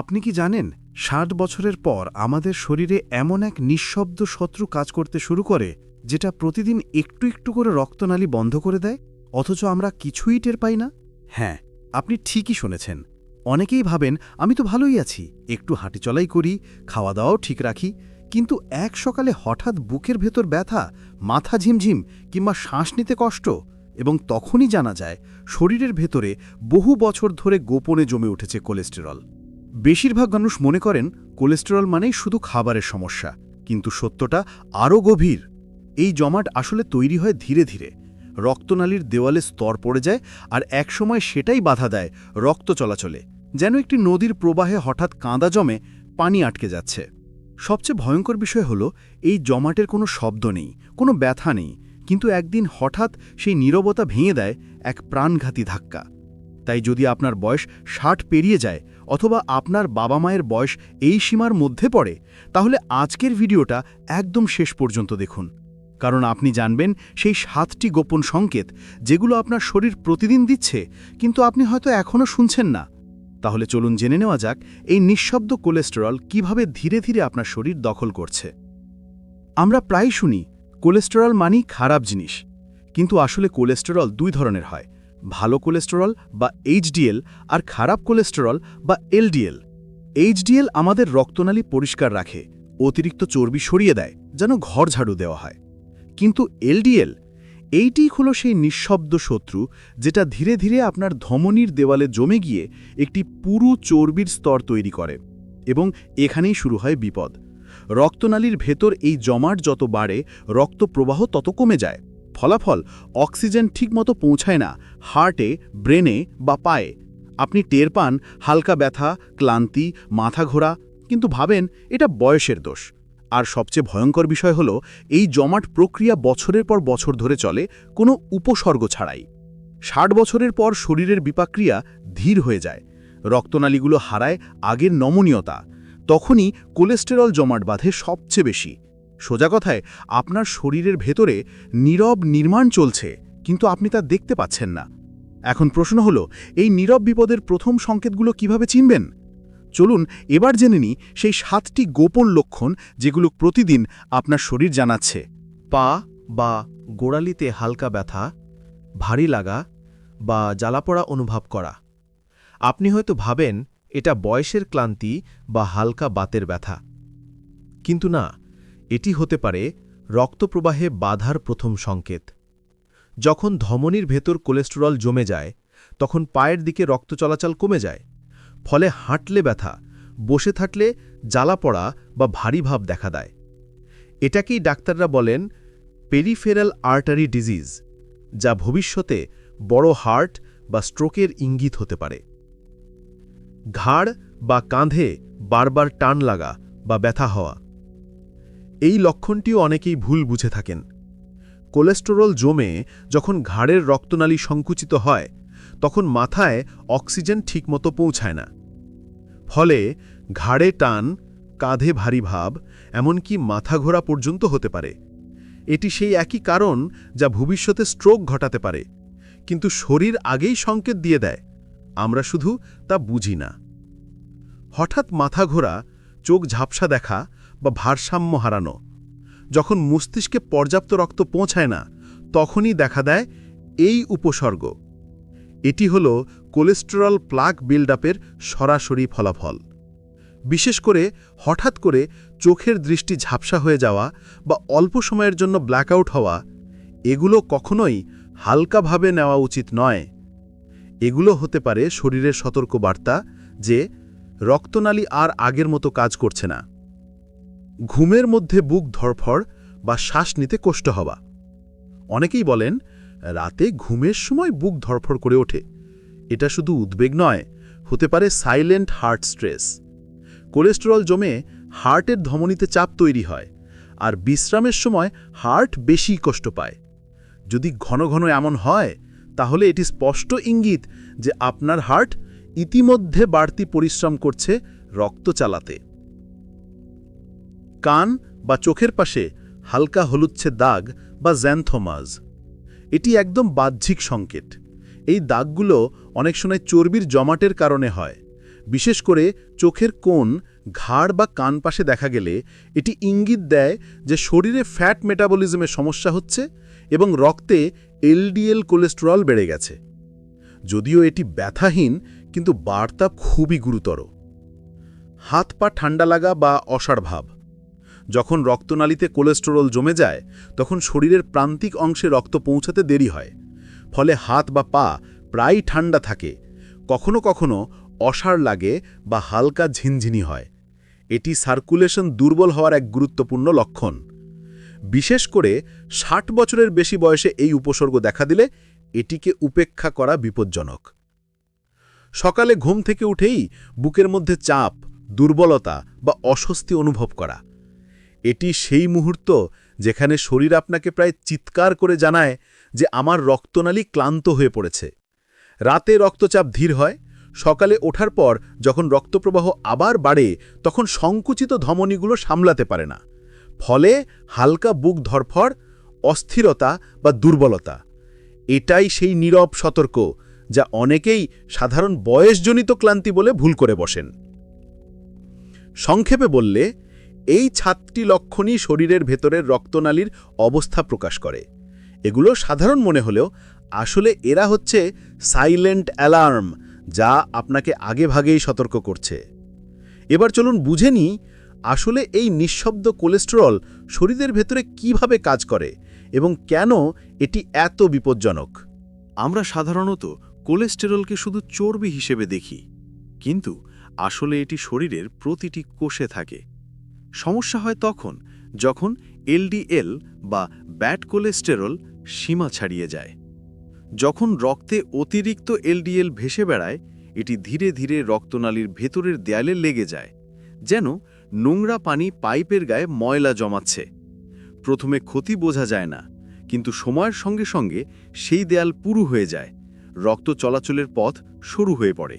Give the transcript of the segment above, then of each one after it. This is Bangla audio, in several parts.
আপনি কি জানেন, ষাট বছরের পর আমাদের শরীরে এমন এক নিঃশব্দ শত্রু কাজ করতে শুরু করে, যেটা প্রতিদিন একটু একটু করে রক্তনালী বন্ধ করে দেয়? অথচ আমরা কিছুই টের পাই না? হ্যাঁ আপনি ঠিকই শুনেছেন। অনেকেই ভাবেন, আমি তো ভালোই আছি, একটু হাঁটিচলাই করি খাওয়া দাওয়াও ঠিক রাখি। কিন্তু এক সকালে হঠাৎ বুকের ভেতর ব্যথা, মাথা ঝিমঝিম কিংবা শ্বাস নিতে কষ্ট, এবং তখনই জানা যায়, শরীরের ভেতরে বহু বছর ধরে গোপনে জমে উঠেছে কোলেস্টেরল। বেশিরভাগ মানুষ মনে করেন কোলেস্টেরল মানেই শুধু খাবারের সমস্যা, কিন্তু সত্যটা আরও গভীর। এই জমাট আসলে তৈরি হয় ধীরে ধীরে। রক্তনালীর দেওয়ালে স্তর পড়ে যায় আর একসময় সেটাই বাধা দেয় রক্ত চলাচলে, যেন একটি নদীর প্রবাহে হঠাৎ কাঁদা জমে পানি আটকে যাচ্ছে। সবচেয়ে ভয়ঙ্কর বিষয় হল, এই জমাটের কোনো শব্দ নেই, কোনো ব্যথা নেই, কিন্তু একদিন হঠাৎ সেই নীরবতা ভেঙে দেয় এক প্রাণঘাতী ধাক্কা। তাই যদি আপনার বয়স ষাট পেরিয়ে যায় অথবা আপনার বাবা মায়ের বয়স এই সীমার মধ্যে পড়ে, তাহলে আজকের ভিডিওটা একদম শেষ পর্যন্ত দেখুন। কারণ আপনি জানবেন সেই সাতটি গোপন সংকেত যেগুলো আপনার শরীর প্রতিদিন দিচ্ছে, কিন্তু আপনি হয়তো এখনও শুনছেন না। তাহলে চলুন জেনে নেওয়া যাক এই নিঃশব্দ কোলেস্টেরল কীভাবে ধীরে ধীরে আপনার শরীর দখল করছে। আমরা প্রায় শুনি, কোলেস্টেরল মানেই খারাপ জিনিস, কিন্তু আসলে কোলেস্টেরল দুই ধরনের হয়। ভালো কোলেস্টেরল বা এইচডিএল আর খারাপ কোলেস্টেরল বা এলডিএল। এইচডিএল আমাদের রক্তনালী পরিষ্কার রাখে, অতিরিক্ত চর্বি সরিয়ে দেয়, যেন ঘর ঝাড়ু দেওয়া হয়। কিন্তু এলডিএল, এইটিই হলো সেই নিঃশব্দ শত্রু যেটা ধীরে ধীরে আপনার ধমনীর দেওয়ালে জমে গিয়ে একটি পুরু চর্বির স্তর তৈরি করে এবং এখানেই শুরু হয় বিপদ। রক্তনালীর ভেতর এই জমাট যত বাড়ে রক্ত প্রবাহ তত কমে যায়। ফলাফল অক্সিজেন ঠিকমতো পৌঁছায় না, হার্টে, ব্রেনে বা পায়ে। আপনি টের পান, হালকা ব্যথা, ক্লান্তি, মাথা ঘোরা, কিন্তু ভাবেন এটা বয়সের দোষ। আর সবচেয়ে ভয়ঙ্কর বিষয় হল, এই জমাট প্রক্রিয়া বছরের পর বছর ধরে চলে, কোনো উপসর্গ ছাড়াই। ষাট বছরের পর শরীরের বিপাক্রিয়া ধীর হয়ে যায়। রক্তনালীগুলো হারায় আগের নমনীয়তা। তখনই কোলেস্টেরল জমাট বাঁধে সবচেয়ে বেশি। সোজা কথায়, আপনার শরীরের ভেতরে নীরব নির্মাণ চলছে, কিন্তু আপনি তা দেখতে পাচ্ছেন না। এখন প্রশ্ন হল, এই নীরব বিপদের প্রথম সংকেতগুলো কীভাবে চিনবেন? চলুন, এবার জেনে নিই সেই সাতটি গোপন লক্ষণ যেগুলো প্রতিদিন আপনার শরীর জানাচ্ছে। পা বা গোড়ালিতে হালকা ব্যথা, ভারী লাগা বা জ্বালাপড়া অনুভব করা। আপনি হয়তো ভাবেন, এটা বয়সের ক্লান্তি বা হালকা বাতের ব্যথা। কিন্তু না এটি হতে পারে রক্তপ্রবাহে বাধার প্রথম সংকেত। যখন ধমনির ভেতর কোলেস্টেরল জমে যায়, তখন পায়ের দিকে রক্ত চলাচল কমে যায়, ফলে হাঁটলে ব্যথা, বসে থাকলে জ্বালা পড়া বা ভারী ভাব দেখা দেয়। এটাকেই ডাক্তাররা বলেন পেরিফেরাল আর্টারি ডিজিজ, যা ভবিষ্যতে বড় হার্ট বা স্ট্রোকের ইঙ্গিত হতে পারে। ঘাড় বা কাঁধে বারবার টান লাগা বা ব্যথা হওয়া এই লক্ষণটিও অনেকেই ভুল বুঝে থাকেন। কোলেস্টেরল জমে যখন ঘাড়ের রক্তনালী সংকুচিত হয়, তখন মাথায় অক্সিজেন ঠিকমতো পৌঁছায় না। ফলে ঘাড়ে টান, কাঁধে ভারী ভাব, এমনকি মাথা ঘোরা পর্যন্ত হতে পারে। এটি সেই একই কারণ যা ভবিষ্যতে স্ট্রোক ঘটাতে পারে, কিন্তু শরীর আগেই সংকেত দিয়ে দেয়। আমরা শুধু তা বুঝি না। হঠাৎ মাথা ঘোরা, চোখ ঝাপসা দেখা বা ভারসাম্য হারানো। যখন মস্তিষ্কে পর্যাপ্ত রক্ত পৌঁছায় না, তখনই দেখা দেয় এই উপসর্গ। এটি হল কোলেস্টেরল প্লাক বিল্ডআপের সরাসরি ফলাফল। বিশেষ করে হঠাৎ করে চোখের দৃষ্টি ঝাপসা হয়ে যাওয়া বা অল্প সময়ের জন্য ব্ল্যাকআউট হওয়া, এগুলো কখনোই হালকাভাবে নেওয়া উচিত নয়। এগুলো হতে পারে শরীরের সতর্ক বার্তা যে রক্তনালী আর আগের মতো কাজ করছে না। ঘুমের মধ্যে বুক ধরফড় বা শ্বাস নিতে কষ্ট হওয়া। অনেকেই বলেন, রাতে ঘুমের সময় বুক ধরফড় করে ওঠে। এটা শুধু উদ্বেগ নয়, হতে পারে সাইলেন্ট হার্ট স্ট্রেস। কোলেস্টেরল জমে হার্টের ধমনীতে চাপ তৈরি হয় আর বিশ্রামের সময় হার্ট বেশি কষ্ট পায়। যদি ঘন ঘন এমন হয়, তাহলে এটি স্পষ্ট ইঙ্গিত যে আপনার হার্ট ইতিমধ্যে বাড়তি পরিশ্রম করছে রক্ত চালাতে। কান বা চোখের পাশে হালকা হলুচ্ছে দাগ বা জ্যান্থোমাজ এটি একদম বাহ্যিক সংকেত। এই দাগগুলো অনেক সময় চর্বির জমাটের কারণে হয়। বিশেষ করে চোখের কোণ, ঘাড় বা কান পাশে দেখা গেলে এটি ইঙ্গিত দেয় যে শরীরে ফ্যাট মেটাবলিজমের সমস্যা হচ্ছে এবং রক্তে এলডিএল কোলেস্টেরল বেড়ে গেছে। যদিও এটি ব্যথাহীন, কিন্তু বার্তা খুবই গুরুতর। হাত পা ঠান্ডা লাগা বা অসাড় ভাব। যখন রক্তনালীতে কোলেস্টেরল জমে যায়, তখন শরীরের প্রান্তিক অংশে রক্ত পৌঁছাতে দেরি হয়। ফলে হাত বা পা প্রায় ঠান্ডা থাকে। কখনো কখনো অসাড় লাগে বা হালকা ঝিনঝিনি হয়। এটি সার্কুলেশন দুর্বল হওয়ার এক গুরুত্বপূর্ণ লক্ষণ। বিশেষ করে ষাট বছরের বেশি বয়সে এই উপসর্গ দেখা দিলে এটিকে উপেক্ষা করা বিপজ্জনক। সকালে ঘুম থেকে উঠেই বুকের মধ্যে চাপ, দুর্বলতা বা অস্বস্তি অনুভব করা। এটি সেই মুহূর্ত যেখানে শরীর আপনাকে প্রায় চিৎকার করে জানায় যে আমার রক্তনালী ক্লান্ত হয়ে পড়েছে। রাতে রক্তচাপ ধীর হয়, সকালে ওঠার পর যখন রক্তপ্রবাহ আবার বাড়ে, তখন সংকুচিত ধমনীগুলো সামলাতে পারে না। ফলে হালকা বুক ধরফড় অস্থিরতা বা দুর্বলতা। এটাই সেই নীরব সতর্ক যা অনেকেই সাধারণ বয়সজনিত ক্লান্তি বলে ভুল করে বসেন। সংক্ষেপে বললে এই ছাদটি লক্ষণই শরীরের ভেতরের রক্তনালীর অবস্থা প্রকাশ করে। এগুলো সাধারণ মনে হলেও আসলে এরা হচ্ছে সাইলেন্ট অ্যালার্ম যা আপনাকে আগেভাগেই সতর্ক করছে। এবার চলুন বুঝে নিই, আসলে এই নিঃশব্দ কোলেস্টেরল শরীরের ভেতরে কীভাবে কাজ করে এবং কেন এটি এত বিপজ্জনক? আমরা সাধারণত কোলেস্টেরলকে শুধু চর্বি হিসেবে দেখি, কিন্তু আসলে এটি শরীরের প্রতিটি কোষে থাকে। সমস্যা হয় তখন যখন এলডিএল বা ব্যাড কোলেস্টেরল সীমা ছাড়িয়ে যায়। যখন রক্তে অতিরিক্ত এলডিএল ভেসে বেড়ায়, এটি ধীরে ধীরে রক্তনালীর ভেতরের দেয়ালে লেগে যায়, যেন নোংরা পানি পাইপের গায়ে ময়লা জমাচ্ছে। প্রথমে ক্ষতি বোঝা যায় না, কিন্তু সময়ের সঙ্গে সঙ্গে সেই দেয়াল পুরু হয়ে যায়, রক্ত চলাচলের পথ সরু হয়ে পড়ে।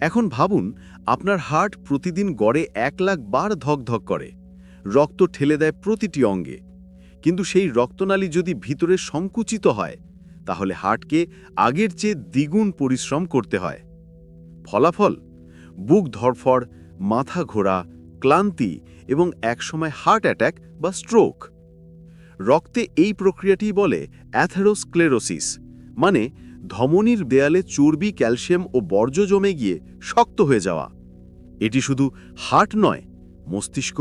এখন ভাবুন আপনার হার্ট প্রতিদিন গড়ে এক লাখ বার ধকধক করে। রক্ত ঠেলে দেয় প্রতিটি অঙ্গে। কিন্তু সেই রক্তনালী যদি ভিতরে সংকুচিত হয়, তাহলে হার্টকে আগের চেয়ে দ্বিগুণ পরিশ্রম করতে হয়। ফলাফল? বুক ধরফড় মাথা ঘোরা, ক্লান্তি এবং একসময় হার্ট অ্যাট্যাক বা স্ট্রোক। রক্তে এই প্রক্রিয়াটি বলে অ্যাথেরোস্ক্লেরোসিস মানে ধমনীর দেয়ালে চর্বি, ক্যালসিয়াম ও বর্জ্য জমে গিয়ে শক্ত হয়ে যাওয়া। এটি শুধু হার্ট নয়, মস্তিষ্ক,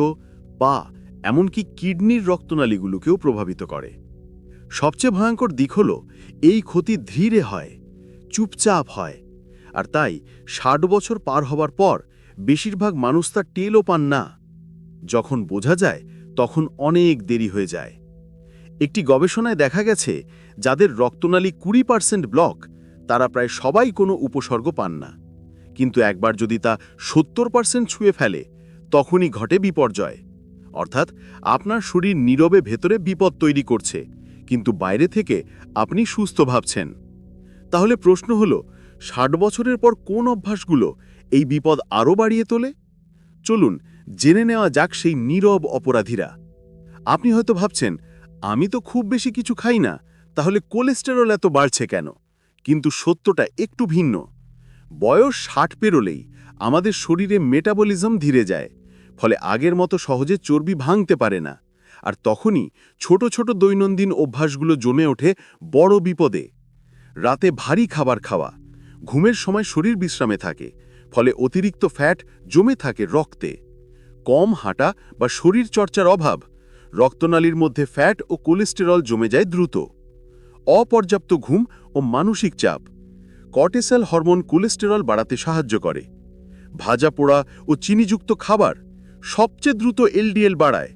পা, এমনকি কিডনির রক্তনালীগুলোকেও প্রভাবিত করে। সবচেয়ে ভয়ঙ্কর দিক হল, এই ক্ষতি ধীরে হয়, চুপচাপ হয়, আর তাই ষাট বছর পার হবার পর বেশিরভাগ মানুষ তার টেলও পান না। যখন বোঝা যায়, তখন অনেক দেরি হয়ে যায়। একটি গবেষণায় দেখা গেছে, যাদের রক্তনালী কুড়ি পার্সেন্ট ব্লক, তারা প্রায় সবাই কোনো উপসর্গ পান না। কিন্তু একবার যদি তা সত্তর পার্সেন্ট ছুঁয়ে ফেলে, তখনই ঘটে বিপর্যয়। অর্থাৎ, আপনার শরীর নীরবে ভেতরে বিপদ তৈরি করছে, কিন্তু বাইরে থেকে আপনি সুস্থ ভাবছেন। তাহলে প্রশ্ন হল, ষাট বছরের পর কোন অভ্যাসগুলো এই বিপদ আরও বাড়িয়ে তোলে? চলুন, জেনে নেওয়া যাক সেই নীরব অপরাধীরা। আপনি হয়তো ভাবছেন আমি তো খুব বেশি কিছু খাই না, তাহলে কোলেস্টেরল এত বাড়ছে কেন? কিন্তু সত্যটা একটু ভিন্ন। বয়স ষাট পেরোলেই আমাদের শরীরে মেটাবলিজম ধীরে যায়, ফলে আগের মতো সহজে চর্বি ভাঙতে পারে না। আর তখনই ছোট ছোট দৈনন্দিন অভ্যাসগুলো জমে ওঠে বড় বিপদে। রাতে ভারী খাবার খাওয়া, ঘুমের সময় শরীর বিশ্রামে থাকে, ফলে অতিরিক্ত ফ্যাট জমে থাকে রক্তে। কম হাঁটা বা শরীর চর্চার অভাব রক্তনালীর মধ্যে ফ্যাট ও কোলেস্টেরল জমে যায় দ্রুত। অপর্যাপ্ত ঘুম ও মানসিক চাপ কর্টিসেল হরমোন কোলেস্টেরল বাড়াতে সাহায্য করে। ভাজা পোড়া ও চিনিযুক্ত খাবার সবচেয়ে দ্রুত এলডিএল বাড়ায়,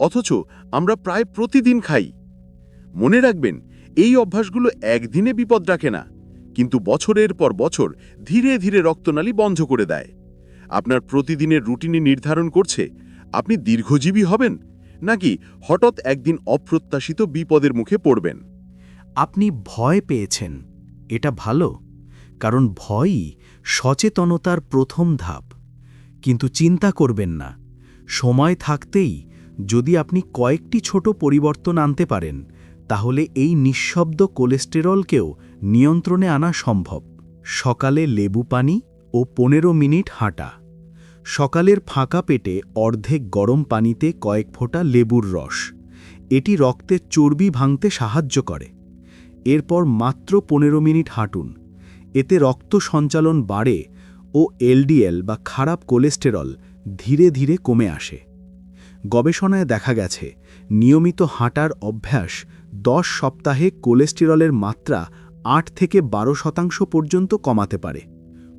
অথচ আমরা প্রায় প্রতিদিন খাই। মনে রাখবেন, এই অভ্যাসগুলো একদিনে বিপদ রাখে না, কিন্তু বছরের পর বছর ধীরে ধীরে রক্তনালী বন্ধ করে দেয়। আপনার প্রতিদিনের রুটিনে নির্ধারণ করছে, আপনি দীর্ঘজীবী হবেন নাকি হঠাৎ একদিন অপ্রত্যাশিত বিপদের মুখে পড়বেন? আপনি ভয় পেয়েছেন। এটা ভালো, কারণ ভয়ই সচেতনতার প্রথম ধাপ। কিন্তু চিন্তা করবেন না, সময় থাকতেই যদি আপনি কয়েকটি ছোট পরিবর্তন আনতে পারেন, তাহলে এই নিঃশব্দ কোলেস্টেরলকেও নিয়ন্ত্রণে আনা সম্ভব। সকালে লেবু পানি ও পনেরো মিনিট হাঁটা। সকালের ফাঁকা পেটে অর্ধেক গরম পানিতে কয়েক ফোঁটা লেবুর রস। এটি রক্তের চর্বি ভাঙতে সাহায্য করে। এরপর মাত্র পনেরো মিনিট হাঁটুন। এতে রক্ত সঞ্চালন বাড়ে ও এলডিএল বা খারাপ কোলেস্টেরল ধীরে ধীরে কমে আসে। গবেষণায় দেখা গেছে, নিয়মিত হাঁটার অভ্যাস দশ সপ্তাহে কোলেস্টেরলের মাত্রা আট থেকে বারো শতাংশ পর্যন্ত কমাতে পারে।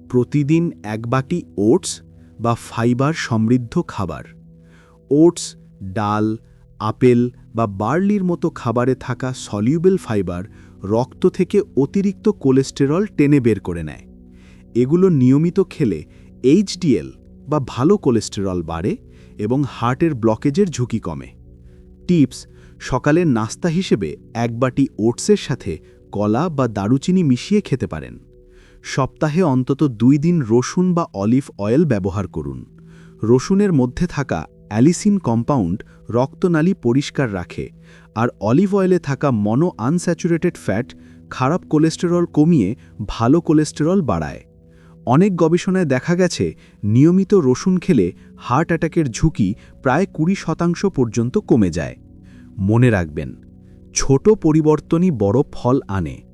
প্রতিদিন এক বাটি ওটস বা ফাইবার সমৃদ্ধ খাবার। ওটস, ডাল, আপেল বা বার্লির মতো খাবারে থাকা সলিউবেল ফাইবার রক্ত থেকে অতিরিক্ত কোলেস্টেরল টেনে বের করে নেয়। এগুলো নিয়মিত খেলে এইচডিএল বা ভালো কোলেস্টেরল বাড়ে এবং হার্টের ব্লকেজের ঝুঁকি কমে। টিপস, সকালের নাস্তা হিসেবে এক বাটি ওটসের সাথে কলা বা দারুচিনি মিশিয়ে খেতে পারেন। সপ্তাহে অন্তত দুই দিন রসুন বা অলিভ অয়েল ব্যবহার করুন। রসুনের মধ্যে থাকা অ্যালিসিন কম্পাউন্ড রক্তনালী পরিষ্কার রাখে আর অলিভ অয়েলে থাকা মনো আনস্যাচুরেটেড ফ্যাট খারাপ কোলেস্টেরল কমিয়ে ভালো কোলেস্টেরল বাড়ায়। অনেক গবেষণায় দেখা গেছে, নিয়মিত রসুন খেলে হার্ট অ্যাটাকের ঝুঁকি প্রায় কুড়ি শতাংশ পর্যন্ত কমে যায়। মনে রাখবেন, ছোট পরিবর্তনই বড় ফল আনে।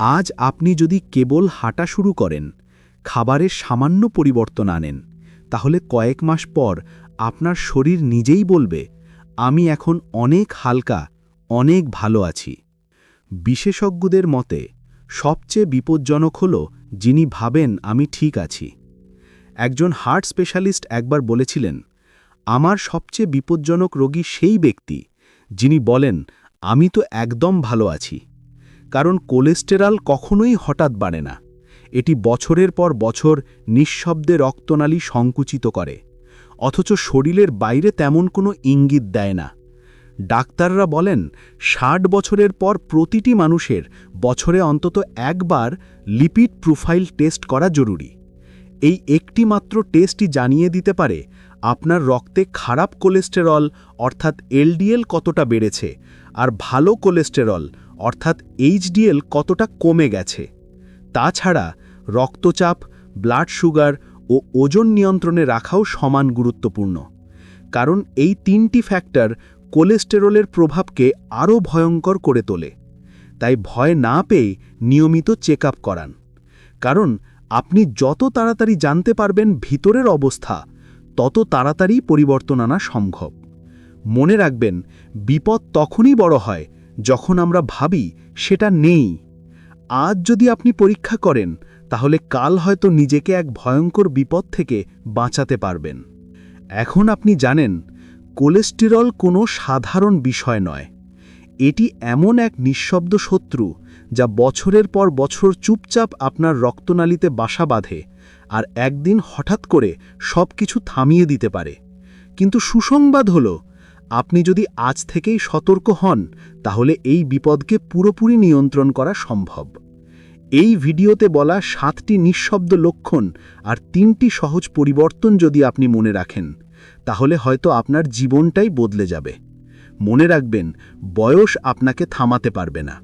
আজ আপনি যদি কেবল হাঁটা শুরু করেন খাবারের সামান্য পরিবর্তন আনেন, তাহলে কয়েক মাস পর আপনার শরীর নিজেই বলবে, আমি এখন অনেক হালকা, অনেক ভালো আছি। বিশেষজ্ঞদের মতে, সবচেয়ে বিপজ্জনক হল যিনি ভাবেন, আমি ঠিক আছি। একজন হার্ট স্পেশালিস্ট একবার বলেছিলেন, আমার সবচেয়ে বিপজ্জনক রোগী সেই ব্যক্তি যিনি বলেন, আমি তো একদম ভালো আছি। কারণ কোলেস্টেরল কখনোই হঠাৎ বাড়ে না। এটি বছরের পর বছর নিঃশব্দে রক্তনালী সংকুচিত করে, অথচ শরীরের বাইরে তেমন কোনো ইঙ্গিত দেয় না। ডাক্তাররা বলেন, ষাট বছরের পর প্রতিটি মানুষের বছরে অন্তত একবার লিপিড প্রোফাইল টেস্ট করা জরুরি। এই একটি মাত্র টেস্টই জানিয়ে দিতে পারে আপনার রক্তে খারাপ কোলেস্টেরল, অর্থাৎ এলডিএল কতটা বেড়েছে, আর ভালো কোলেস্টেরল অর্থাৎ এইচডিএল কতটা কমে গেছে। তাছাড়া রক্তচাপ, ব্লাড সুগার ও ওজন নিয়ন্ত্রণে রাখাও সমান গুরুত্বপূর্ণ। কারণ এই তিনটি ফ্যাক্টর কোলেস্টেরলের প্রভাবকে আরও ভয়ঙ্কর করে তোলে। তাই ভয় না পেয়ে নিয়মিত চেক করান। কারণ আপনি যত তাড়াতাড়ি জানতে পারবেন ভিতরের অবস্থা, তত তাড়াতাড়ি পরিবর্তন আনা সম্ভব। মনে রাখবেন, বিপদ তখনই বড় হয় যখন আমরা ভাবি সেটা নেই। আজ যদি আপনি পরীক্ষা করেন, তাহলে কাল হয়তো নিজেকে এক ভয়ঙ্কর বিপদ থেকে বাঁচাতে পারবেন। এখন আপনি জানেন, কোলেস্টেরল কোনো সাধারণ বিষয় নয়। এটি এমন এক নিঃশব্দ শত্রু, যা বছরের পর বছর চুপচাপ আপনার রক্তনালীতে বাসা বাঁধে আর একদিন হঠাৎ করে সব কিছু থামিয়ে দিতে পারে। কিন্তু সুসংবাদ হল আপনি যদি আজ থেকেই সতর্ক হন, তাহলে এই বিপদকে পুরোপুরি নিয়ন্ত্রণ করা সম্ভব। এই ভিডিওতে বলা সাতটি নিঃশব্দ লক্ষণ আর তিনটি সহজ পরিবর্তন যদি আপনি মনে রাখেন, তাহলে হয়তো আপনার জীবনটাই বদলে যাবে। মনে রাখবেন, বয়স আপনাকে থামাতে পারবে না,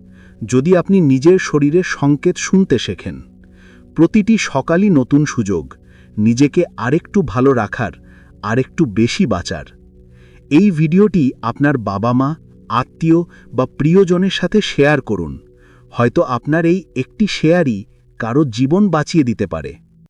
যদি আপনি নিজের শরীরে সংকেত শুনতে শেখেন। প্রতিটি সকালই নতুন সুযোগ, নিজেকে আরেকটু ভালো রাখার, আরেকটু বেশি বাঁচার। এই ভিডিওটি আপনার বাবা মা আত্মীয় বা প্রিয়জনের সাথে শেয়ার করুন। হয়তো আপনার এই একটি শেয়ারই কারও জীবন বাঁচিয়ে দিতে পারে।